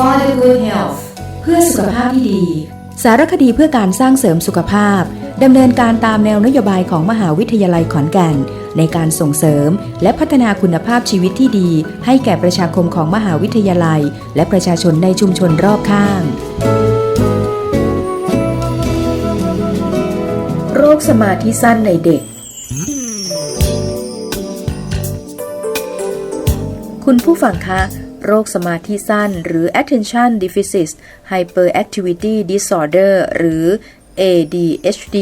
for the good health เพื่อสุขภาพที่ดี สารคดีเพื่อการสร้างเสริมสุขภาพดำเนินการตามแนวนโยบายของมหาวิทยาลัยขอนแก่น ในการส่งเสริม และพัฒนาคุณภาพชีวิตที่ดี ให้แก่ประชาคมของมหาวิทยาลัย และประชาชนในชุมชนรอบข้าง โรคสมาธิสั้นในเด็ก คุณผู้ฟังคะ โรคสมาธิสั้น หรือ attention deficit hyperactivity disorder หรือ ADHD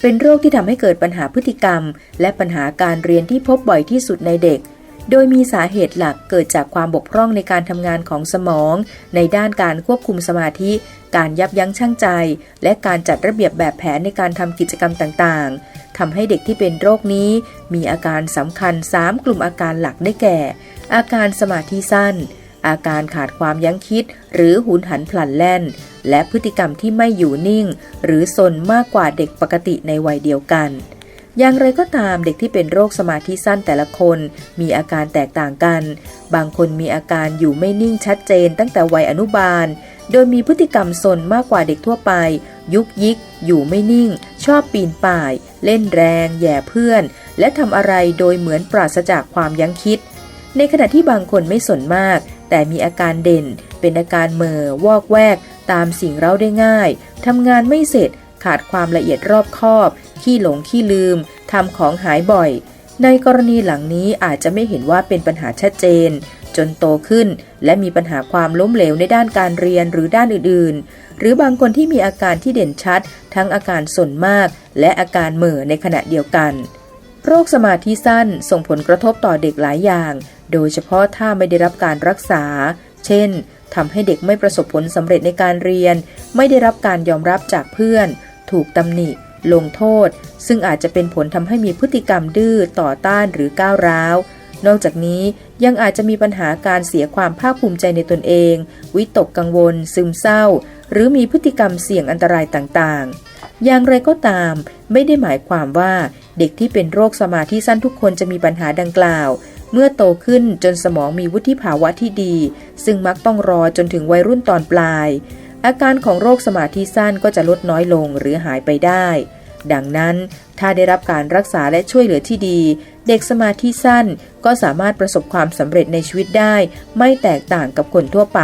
เป็นโรคที่ทำให้เกิดปัญหาพฤติกรรม และปัญหาการเรียนที่พบบ่อยที่สุดในเด็ก โดยมีสาเหตุหลักเกิดจากความบกพร่องในการทำงานของสมอง ในด้านการควบคุมสมาธิ การยับยั้งชั่งใจ และการจัดระเบียบแบบแผนในการทำกิจกรรมต่างๆทำให้เด็กที่เป็นโรคนี้ มีอาการสำคัญ 3 กลุ่มอาการหลักได้แก่ อาการสมาธิสั้น อาการขาดความยั้งคิด หรือหุนหันพลันแล่น และพฤติกรรมที่ไม่อยู่นิ่ง หรือสนมากกว่าเด็กปกติในวัยเดียวกัน อย่างไรก็ตามเด็กที่เป็นโรคสมาธิสั้นแต่ละคน มีอาการแตกต่างกัน บางคนมีอาการอยู่ไม่นิ่งชัดเจนตั้งแต่วัยอนุบาล โดยมีพฤติกรรมสนมากกว่าเด็กทั่วไป ยุกยิก อยู่ไม่นิ่ง ชอบปีนป่าย เล่นแรง แย่เพื่อน และทำอะไรโดยเหมือนปราศจากความยั้งคิด ในขณะที่บางคนไม่สนมาก แต่มีอาการเด่น เป็นอาการเม่อวอกแวก ตามสิ่งเร้าได้ง่ายทำงานไม่เสร็จ ขาดความละเอียดรอบคอบ ขี้หลงขี้ลืมทำของหายบ่อย ในกรณีหลังนี้อาจจะไม่เห็นว่าเป็นปัญหาชัดเจน จนโตขึ้น และมีปัญหาความล้มเหลวในด้านการเรียนหรือด้านอื่นๆ หรือบางคนที่มีอาการที่เด่นชัด ทั้งอาการสนมาก และอาการเหม่อในขณะเดียวกันโรคสมาธิสั้นส่งผลกระทบต่อเด็กหลายอย่าง โดยเฉพาะถ้าไม่ได้รับการรักษา เช่นทำให้เด็กไม่ประสบผลสำเร็จในการเรียน ไม่ได้รับการยอมรับจากเพื่อน ถูกตำหนิ ลงโทษ ซึ่งอาจจะเป็นผลทำให้มีพฤติกรรมดื้อต่อต้านหรือก้าวร้าว นอกจากนี้ยังอาจจะมีปัญหาการเสียความภาคภูมิใจในตนเอง วิตกกังวล ซึมเศร้า หรือมีพฤติกรรมเสี่ยงอันตรายต่างๆ อย่างไรก็ตาม ไม่ได้หมายความว่าเด็กที่เป็นโรคสมาธิสั้นทุกคนจะมีปัญหาดังกล่าว เมื่อโตขึ้นจนสมองมีวุฒิภาวะที่ดี ซึ่งมักต้องรอจนถึงวัยรุ่นตอนปลาย อาการของโรคสมาธิสั้นก็จะลดน้อยลงหรือหายไปได้ ดังนั้นถ้าได้รับการรักษาและช่วยเหลือที่ดี เด็กสมาธิสั้นก็สามารถประสบความสำเร็จในชีวิตได้ ไม่แตกต่างกับคนทั่วไป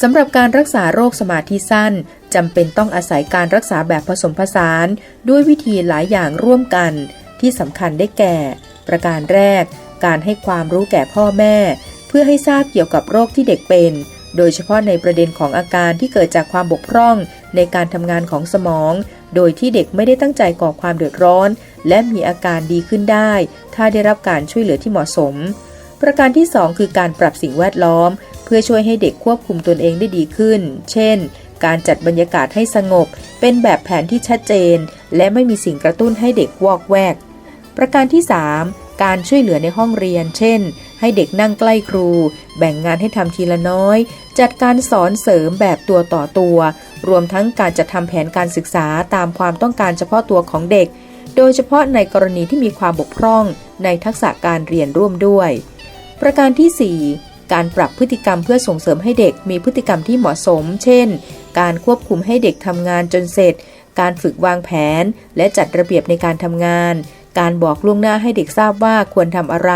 สำหรับการรักษาโรคสมาธิสั้นจำเป็นต้องอาศัยการรักษาแบบผสมผสาน ด้วยวิธีหลายอย่างร่วมกัน ที่สำคัญได้แก่ ประการแรก การให้ความรู้แก่พ่อแม่ เพื่อให้ทราบเกี่ยวกับโรคที่เด็กเป็น โดยเฉพาะในประเด็นของอาการที่เกิดจากความบกพร่องในการทำงานของสมอง โดยที่เด็กไม่ได้ตั้งใจก่อความเดือดร้อน และมีอาการดีขึ้นได้ ถ้าได้รับการช่วยเหลือที่เหมาะสม ประการที่ 2 คือการปรับสิ่งแวดล้อม เพื่อช่วยให้เด็กควบคุมตนเองได้ดีขึ้น เช่นการจัดบรรยากาศให้สงบ เป็นแบบแผนที่ชัดเจน และไม่มีสิ่งกระตุ้นให้เด็กวอกแวก ประการที่ 3 การช่วยเหลือในห้องเรียน เช่น ให้เด็กนั่งใกล้ครู แบ่งงานให้ทำทีละน้อย จัดการสอนเสริมแบบตัวต่อตัว รวมทั้งการจัดทำแผนการศึกษาตามความต้องการเฉพาะตัวของเด็ก โดยเฉพาะในกรณีที่มีความบกพร่องในทักษะการเรียนร่วมด้วย ประการที่ 4 การปรับพฤติกรรมเพื่อส่งเสริมให้เด็กมีพฤติกรรมที่เหมาะสม เช่น การควบคุมให้เด็กทำงานจนเสร็จ การฝึกวางแผน และจัดระเบียบในการทำงาน การบอกล่วงหน้าให้เด็กทราบว่าควรทำอะไร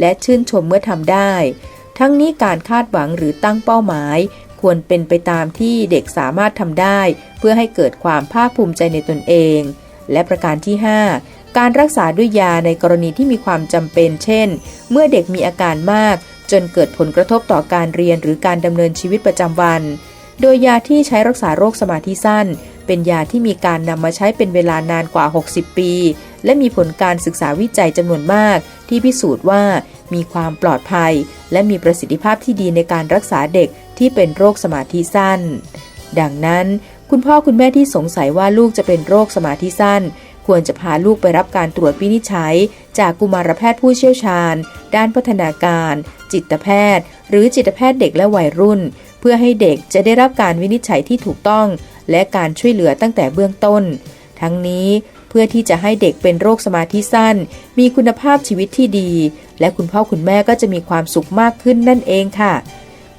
และชื่นชมเมื่อทำได้ ทั้งนี้การคาดหวังหรือตั้งเป้าหมาย ควรเป็นไปตามที่เด็กสามารถทำได้ เพื่อให้เกิดความภาคภูมิใจในตนเอง และประการที่ 5 การรักษาด้วยยาในกรณีที่มีความจำเป็น เช่น เมื่อเด็กมีอาการมาก จนเกิดผลกระทบต่อการเรียนหรือการดำเนินชีวิตประจำวัน โดยยาที่ใช้รักษาโรคสมาธิสั้น เป็นยาที่มีการนำมาใช้เป็นเวลานานกว่า 60 ปี และมีผลการศึกษาวิจัยจำนวนมาก ที่พิสูจน์ว่ามีความปลอดภัย และมีประสิทธิภาพที่ดีในการรักษาเด็กที่เป็นโรคสมาธิสั้น ดังนั้น คุณพ่อคุณแม่ที่สงสัยว่าลูกจะเป็นโรคสมาธิสั้น ควรจะพาลูกไปรับการตรวจวินิจฉัย จากกุมารแพทย์ผู้เชี่ยวชาญ ด้านพัฒนาการ จิตแพทย์ หรือจิตแพทย์เด็กและวัยรุ่น เพื่อให้เด็กจะได้รับการวินิจฉัยที่ถูกต้อง และการช่วยเหลือตั้งแต่เบื้องต้น ทั้งนี้เพื่อที่จะให้เด็กเป็นโรคสมาธิสั้น มีคุณภาพชีวิตที่ดี และคุณพ่อคุณแม่ก็จะมีความสุขมากขึ้นนั่นเองค่ะ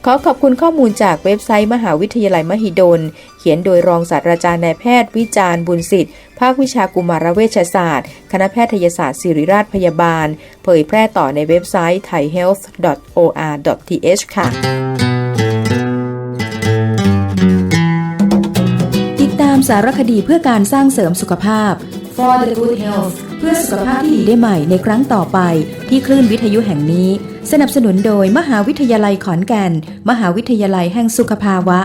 ขอขอบคุณข้อมูลจากเว็บไซต์มหาวิทยาลัยมหิดล เขียนโดยรองศาสตราจารย์นายแพทย์วิจารณ์บุญสิทธิ์ ภาควิชากุมารเวชศาสตร์ คณะแพทยศาสตร์ศิริราชพยาบาล เผยแพร่ต่อในเว็บไซต์ thaihealth.or.th ค่ะ สารคดีเพื่อการสร้างเสริมสุขภาพ For the Good Health เพื่อสุขภาพที่ดีได้ใหม่ในครั้งต่อไป ที่คลื่นวิทยุแห่งนี้ สนับสนุนโดยมหาวิทยาลัยขอนแก่น มหาวิทยาลัยแห่งสุขภาวะ